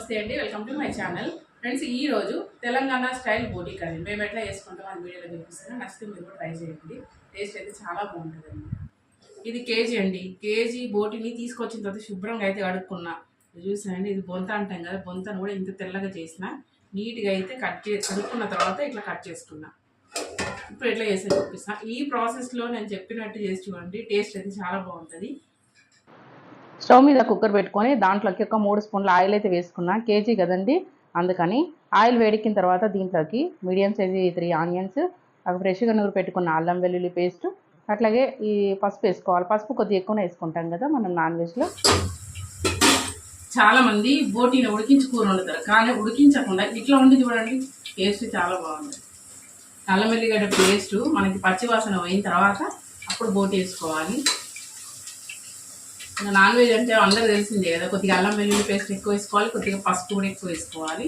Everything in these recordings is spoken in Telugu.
నమస్తే అండి. Welcome to my channel. Friends ఈ రోజు తెలంగాణ స్టైల్ బోటీ కర్రీ మేము ఎట్లా చేసుకుంటాం అని వీడియోలో చూపిస్తాను నచ్చితే మీరు కూడా ట్రై చేయండి. టేస్ట్ అయితే చాలా బాగుంటుందండి. ఇది కేజీ అండి. కేజీ బోటిని తీసుకొచ్చిన తర్వాత శుభ్రంగా అయితే కడుక్కున్నా. చూసానండి ఇది బొంత అంటాం కదా బొంతను కూడా ఇంత తెల్లగా చేసిన నీట్గా అయితే కట్ చే కడుక్కున్న తర్వాత ఇట్లా కట్ చేసుకున్నా. ఇప్పుడు ఎట్లా చేస్తే చూపిస్తాను ఈ ప్రాసెస్లో నేను చెప్పినట్టు చేసి చూడండి. టేస్ట్ అయితే చాలా బాగుంటుంది. స్టవ్ మీద కుక్కర్ పెట్టుకొని దాంట్లోకి ఒక మూడు స్పూన్ల ఆయిల్ అయితే వేసుకున్నా. కేజీ కదండి. అందుకని ఆయిల్ వేడెక్కిన తర్వాత దీంట్లోకి మీడియం సైజు త్రీ ఆనియన్స్ అవి ఫ్రెష్గా నూరు పెట్టుకున్న అల్లం వెల్లుల్లి పేస్ట్ అట్లాగే ఈ పసుపు వేసుకోవాలి. పసుపు కొద్దిగా ఎక్కువనే వేసుకుంటాం కదా మనం నాన్ వెజ్లో. చాలా మంది బోటీని ఉడికించి కూర వండుతారు. కానీ ఉడికించకుండా ఇట్లా ఉండి చూడండి. టేస్ట్ చాలా బాగుంది. అల్లం వెల్లిగడ్డ పేస్ట్ మనకి పచ్చివాసన పోయిన తర్వాత అప్పుడు బోటీ వేసుకోవాలి. ఇంకా నాన్ వెజ్ అంటే అందరూ తెలిసిందే కదా కొద్దిగా అల్లం వెల్లుల్లి పేస్ట్ ఎక్కువ వేసుకోవాలి కొద్దిగా పసుపు కూడా ఎక్కువ వేసుకోవాలి.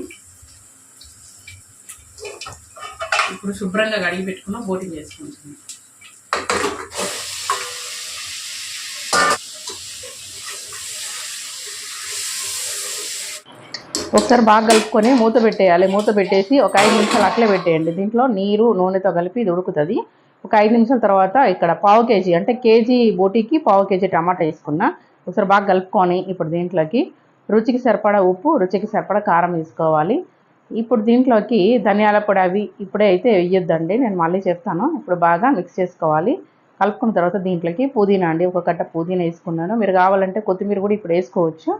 ఇప్పుడు శుభ్రంగా కడిగి పెట్టుకున్న బోటింగ్ చేసుకుంటుంది ఒకసారి బాగా కలుపుకొని మూత పెట్టేయాలి. మూత పెట్టేసి ఒక ఐదు నిమిషాలు అట్లే పెట్టేయండి. దీంట్లో నీరు నూనెతో కలిపి ఇది ఉడుకుతుంది. ఒక ఐదు నిమిషాల తర్వాత ఇక్కడ పావు కేజీ అంటే కేజీ బోటీకి పావు కేజీ టమాటా వేసుకున్నా ఒకసారి బాగా కలుపుకొని ఇప్పుడు దీంట్లోకి రుచికి సరిపడా ఉప్పు రుచికి సరిపడా కారం వేసుకోవాలి. ఇప్పుడు దీంట్లోకి ధనియాల పొడి అవి ఇప్పుడే అయితే వేయొద్దండి. నేను మళ్ళీ చెప్తాను ఇప్పుడు బాగా మిక్స్ చేసుకోవాలి. కలుపుకున్న తర్వాత దీంట్లోకి పుదీనా అండి. ఒక కట్ట పుదీనా వేసుకున్నాను. మీరు కావాలంటే కొత్తిమీర కూడా ఇప్పుడు వేసుకోవచ్చు.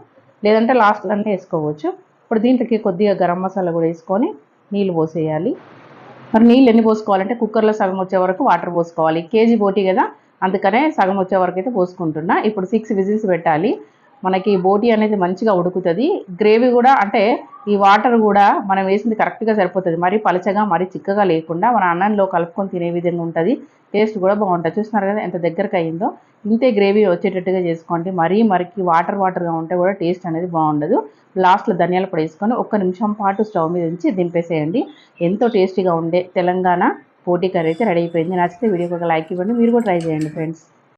లేదంటే లాస్ట్లోనే వేసుకోవచ్చు. ఇప్పుడు దీంట్లోకి కొద్దిగా గరం మసాలా కూడా వేసుకొని నీళ్ళు పోసేయాలి. మరి నీళ్ళు ఎన్ని పోసుకోవాలంటే కుక్కర్లో సగం వచ్చే వరకు వాటర్ పోసుకోవాలి. కేజీ బోటి కదా అందుకనే సగం వచ్చే వరకు అయితే పోసుకుంటున్నా. ఇప్పుడు సిక్స్ విజిల్స్ పెట్టాలి. మనకి బోటి అనేది మంచిగా ఉడుకుతుంది. గ్రేవీ కూడా అంటే ఈ వాటర్ కూడా మనం వేసింది కరెక్ట్గా సరిపోతుంది. మరీ పలచగా మరీ చిక్కగా లేకుండా మన అన్నంలో కలుపుకొని తినే విధంగా ఉంటుంది. టేస్ట్ కూడా బాగుంటుంది. చూస్తున్నారు కదా ఎంత దగ్గరకు అయిందో. ఇంతే గ్రేవీ వచ్చేటట్టుగా చేసుకోండి. మరీ మరికి వాటర్ వాటర్గా ఉంటే కూడా టేస్ట్ అనేది బాగుండదు. లాస్ట్లో ధనియాల పొడి వేసుకొని ఒక్క నిమిషం పాటు స్టవ్ మీద ఉంచి దింపేసేయండి. ఎంతో టేస్టీగా ఉండే తెలంగాణ పోటీ కర్రీ అయితే రెడీ అయిపోయింది. నచ్చితే వీడియోకి ఒక లైక్ ఇవ్వండి. మీరు కూడా ట్రై చేయండి ఫ్రెండ్స్.